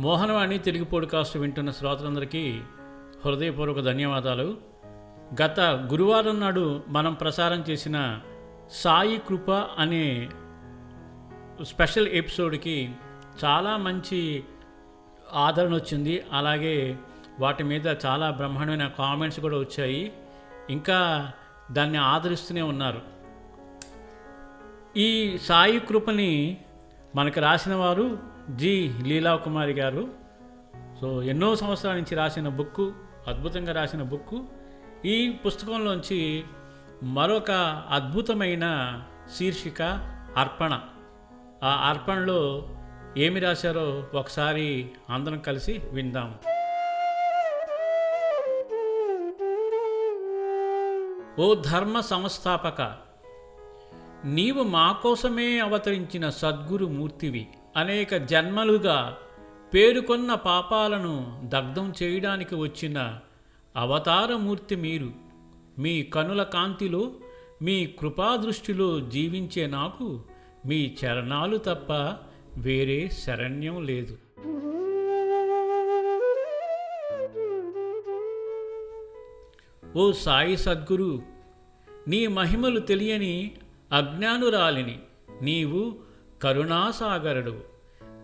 Mohanavani Telugu podcast వింటున్న శ్రోతలందరికీ హృదయపూర్వక ధన్యవాదాలు. గత గురువారం నాడు మనం ప్రసారం చేసిన సాయి కృప అనే స్పెషల్ ఎపిసోడ్కి చాలా మంచి ఆదరణ వచ్చింది. అలాగే వాటి మీద చాలా బ్రహ్మాండమైన కామెంట్స్ కూడా వచ్చాయి. ఇంకా దాన్ని ఆదరిస్తూనే ఉన్నారు. ఈ సాయి కృపని మనకు రాసిన వారు జి లీలా కుమారి గారు. సో ఎన్నో సంవత్సరాల నుంచి రాసిన బుక్ అద్భుతంగా రాసిన బుక్ ఈ పుస్తకంలోంచి మరొక అద్భుతమైన శీర్షిక అర్పణ. ఆ అర్పణలో ఏమి రాశారో ఒకసారి అందరం కలిసి విందాం ఓ ధర్మ సంస్థాపక నీవు మా కోసమే అవతరించిన సద్గురు మూర్తివి. అనేక జన్మలుగా పేరుకొన్న పాపాలను దగ్ధం చేయడానికి వచ్చిన అవతారమూర్తి మీరు. మీ కనుల కాంతిలో మీ కృపాదృష్టిలో జీవించే నాకు మీ చరణాలు తప్ప వేరే శరణ్యం లేదు. ఓ సాయి సద్గురు నీ మహిమలు తెలియని అజ్ఞానురాలిని నీవు కరుణాసాగరుడు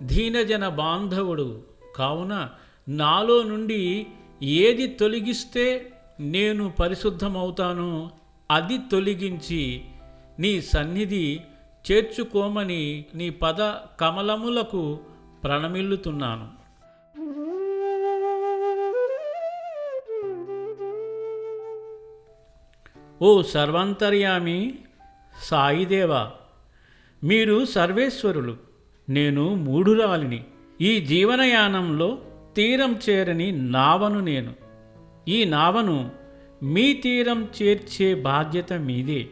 దీనజన బాంధవుడు. కావున నాలో నుండి ఏది తొలగిస్తే నేను పరిశుద్ధమవుతానో అది తొలగించి నీ సన్నిధి చేర్చుకోమని నీ పద కమలములకు ప్రణమిల్లుతున్నాను. ఓ సర్వాంతర్యామి సాయిదేవా మీరు సర్వేశ్వరులు నేను మూఢురాలిని. ఈ జీవనయానంలో తీరం చేరని నావను నేను. ఈ నావను మీ తీరం చేర్చే బాధ్యత మీదే.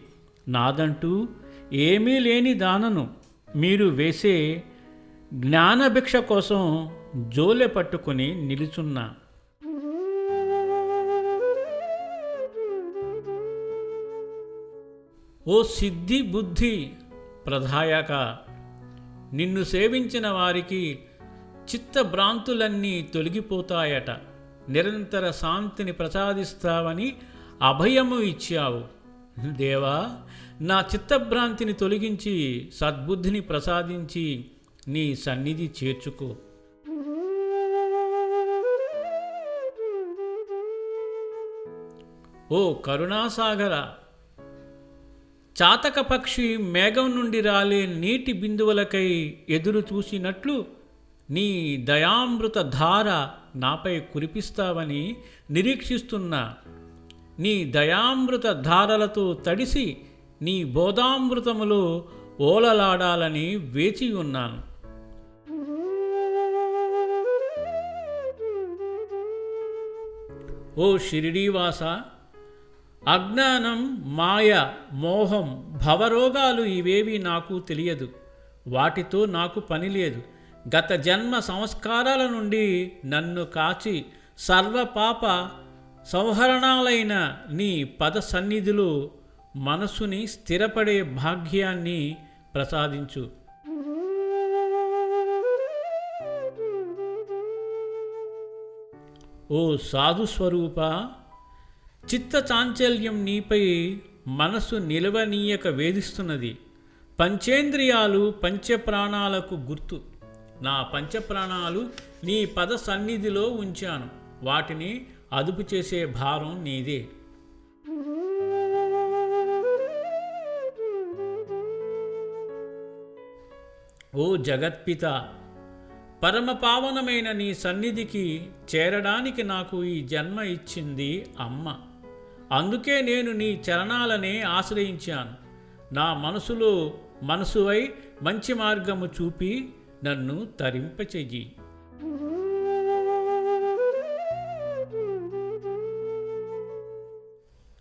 నాదంటూ ఏమీ లేని దానను మీరు వేసే జ్ఞానభిక్ష కోసం జోలె పట్టుకుని నిలుచున్నా. ఓ సిద్ధి బుద్ధి ప్రధాయక నిన్ను సేవించిన వారికి చిత్తభ్రాంతులన్నీ తొలగిపోతాయట. నిరంతర శాంతిని ప్రసాదిస్తావని అభయము ఇచ్చావు. దేవా నా చిత్తభ్రాంతిని తొలగించి సద్బుద్ధిని ప్రసాదించి నీ సన్నిధి చేర్చుకో. ఓ కరుణాసాగర చాతక పక్షి మేఘం నుండి రాలే నీటి బిందువులకై ఎదురు చూసినట్లు నీ దయామృత ధార నాపై కురిపిస్తావని నిరీక్షిస్తున్నా నీ దయామృత ధారలతో తడిసి నీ బోధామృతములో ఓలలాడాలని వేచి ఉన్నాను. ఓ షిరిడీవాస అజ్ఞానం మాయ మోహం భవరోగాలు ఇవేవి నాకు తెలియదు. వాటితో నాకు పని లేదు. గత జన్మ సంస్కారాల నుండి నన్ను కాచి సర్వపాప సంహరణాలైన నీ పద సన్నిధిలో మనసుని స్థిరపడే భాగ్యాన్ని ప్రసాదించు. ఓ సాధు స్వరూప చిత్త చాంచల్యం నీపై మనసు నిలవనీయక వేధిస్తున్నది. పంచేంద్రియాలు పంచప్రాణాలకు గుర్తు. నా పంచప్రాణాలు నీ పద సన్నిధిలో ఉంచాను. వాటిని అదుపు చేసే భారం నీదే. ఓ జగత్పిత! పరమ పావనమైన నీ సన్నిధికి చేరడానికి నాకు ఈ జన్మ ఇచ్చింది అమ్మ. అందుకే నేను నీ చరణాలనే ఆశ్రయించాను. నా మనసులో మనసువై మంచి మార్గము చూపి నన్ను తరింపచెయ్యి.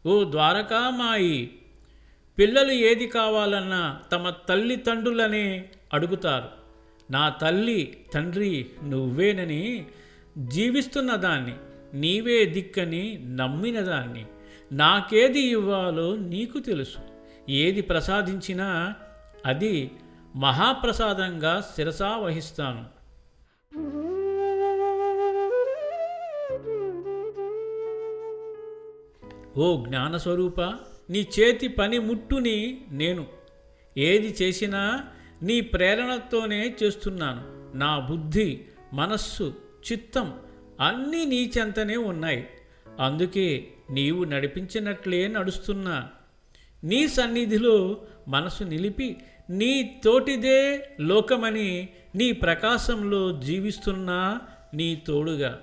ఓ ద్వారకామాయి పిల్లలు ఏది కావాలన్నా తమ తల్లిదండ్రులనే అడుగుతారు. నా తల్లి తండ్రి నువ్వేనని జీవిస్తున్న దాన్ని నీవే దిక్కని నమ్మిన దాన్ని. నాకేది ఇవ్వాలో నీకు తెలుసు. ఏది ప్రసాదించినా అది మహాప్రసాదంగా శిరసా వహిస్తాను. ఓ జ్ఞానస్వరూప నీ చేతి పని ముట్టుని నేను. ఏది చేసినా నీ ప్రేరణతోనే చేస్తున్నాను. నా బుద్ధి మనస్సు చిత్తం అన్నీ నీ చెంతనే ఉన్నాయి. అందుకే నీవు నడిపించినట్లే నడుస్తున్నా నీ సన్నిధిలో మనసు నిలిపి నీ తోటిదే లోకమని నీ ప్రకాశంలో జీవిస్తున్నా నీ తోడుగా.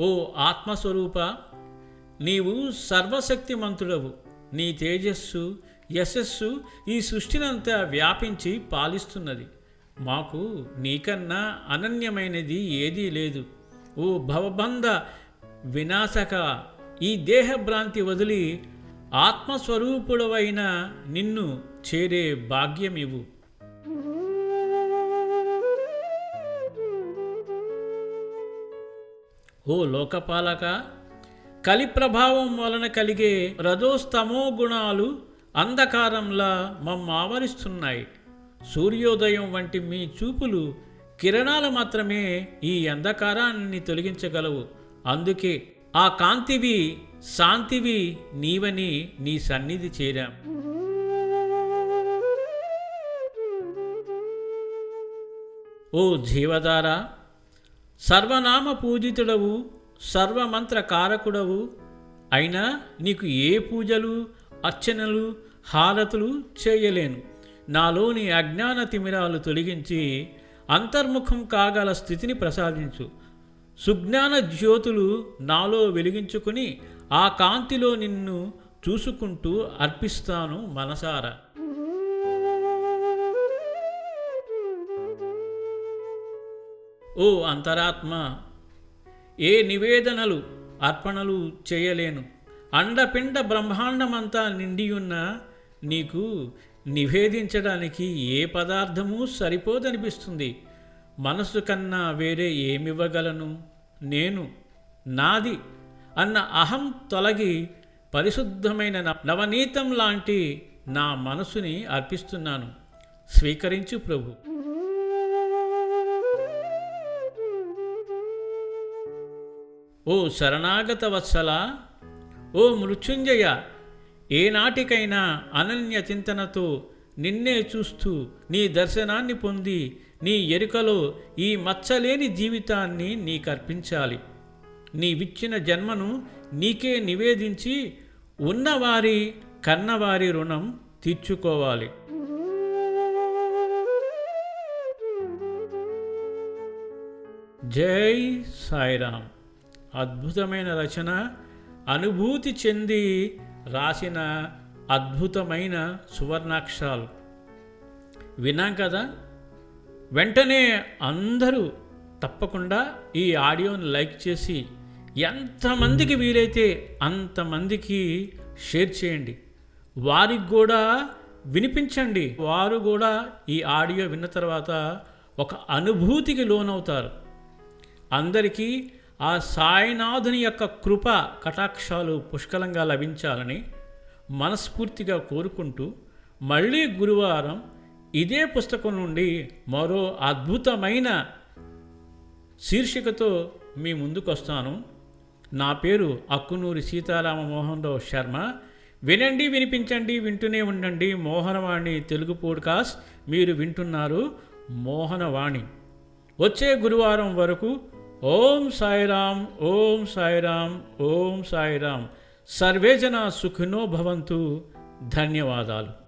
ఓ ఆత్మస్వరూప నీవు సర్వశక్తిమంతుడవు. నీ తేజస్సు యశస్సు ఈ సృష్టినంతా వ్యాపించి పాలిస్తున్నది. మాకు నీకన్నా అనన్యమైనది ఏదీ లేదు. ఓ భవబంధ వినాశక ఈ దేహభ్రాంతి వదిలి ఆత్మస్వరూపుడవైన నిన్ను చేరే భాగ్యమివు ఓ లోకపాలక కలి ప్రభావం వలన కలిగే రజోస్తమో గుణాలు అంధకారంలా మమ్మ ఆవరిస్తున్నాయి సూర్యోదయం వంటి మీ చూపులు కిరణాలు మాత్రమే ఈ అంధకారాన్ని తొలగించగలవు. అందుకే ఆ కాంతివి శాంతివి నీవని నీ సన్నిధి చేరాం. ఓ జీవధార సర్వనామ పూజితుడవు సర్వమంత్ర కారకుడవు అయినా నీకు ఏ పూజలు అర్చనలు హారతులు చేయలేను. నాలోని అజ్ఞాన తిమిరాలు తొలగించి అంతర్ముఖం కాగల స్థితిని ప్రసాదించు. సుజ్ఞాన జ్యోతులు నాలో వెలిగించుకుని ఆ కాంతిలో నిన్ను చూసుకుంటూ అర్పిస్తాను మనసారా. ఓ అంతరాత్మ ఏ నివేదనలు అర్పణలు చేయలేను. అండపిండ బ్రహ్మాండమంతా నిండియున్న నీకు నివేదించడానికి ఏ పదార్థము సరిపోదనిపిస్తుంది. మనసు కన్నా వేరే ఏమివ్వగలను? నేను నాది అన్న అహం తొలగి పరిశుద్ధమైన నవనీతం లాంటి నా మనసుని అర్పిస్తున్నాను. స్వీకరించు ప్రభు. ఓ శరణాగత వత్సల ఓ మృత్యుంజయ ఏనాటికైనా అనన్య చింతనతో నిన్నే చూస్తూ నీ దర్శనాన్ని పొంది నీ ఎరుకలో ఈ మచ్చలేని జీవితాన్ని నీకర్పించాలి. నీవిచ్చిన జన్మను నీకే నివేదించి ఉన్నవారి కన్నవారి రుణం తీర్చుకోవాలి. జై సాయిరామ్. అద్భుతమైన రచన అనుభూతి చెంది రాసిన అద్భుతమైన సువర్ణాక్షరాలు. విన్నాం కదా? వెంటనే అందరూ తప్పకుండా ఈ ఆడియోని లైక్ చేసి ఎంతమందికి వీలైతే అంతమందికి షేర్ చేయండి. వారికి కూడా వినిపించండి. వారు కూడా ఈ ఆడియో విన్న తర్వాత ఒక అనుభూతికి లోనవుతారు. అందరికీ ఆ సాయినాథుని యొక్క కృప కటాక్షాలు పుష్కలంగా లభించాలని మనస్ఫూర్తిగా కోరుకుంటూ మళ్ళీ గురువారం ఇదే పుస్తకం నుండి మరో అద్భుతమైన శీర్షికతో మీ ముందుకు వస్తాను నా పేరు అక్కునూరి సీతారామ మోహన్ రావు శర్మ. వినండి వినిపించండి వింటూనే ఉండండి. మోహనవాణి తెలుగు పోడ్కాస్ట్. మీరు వింటున్నారు మోహనవాణి. వచ్చే గురువారం వరకు ఓం సాయిరామ్ ఓం సాయిరామ్ ఓం సాయిరామ్ సర్వేజన సుఖినో భవంతు ధన్యవాదాలు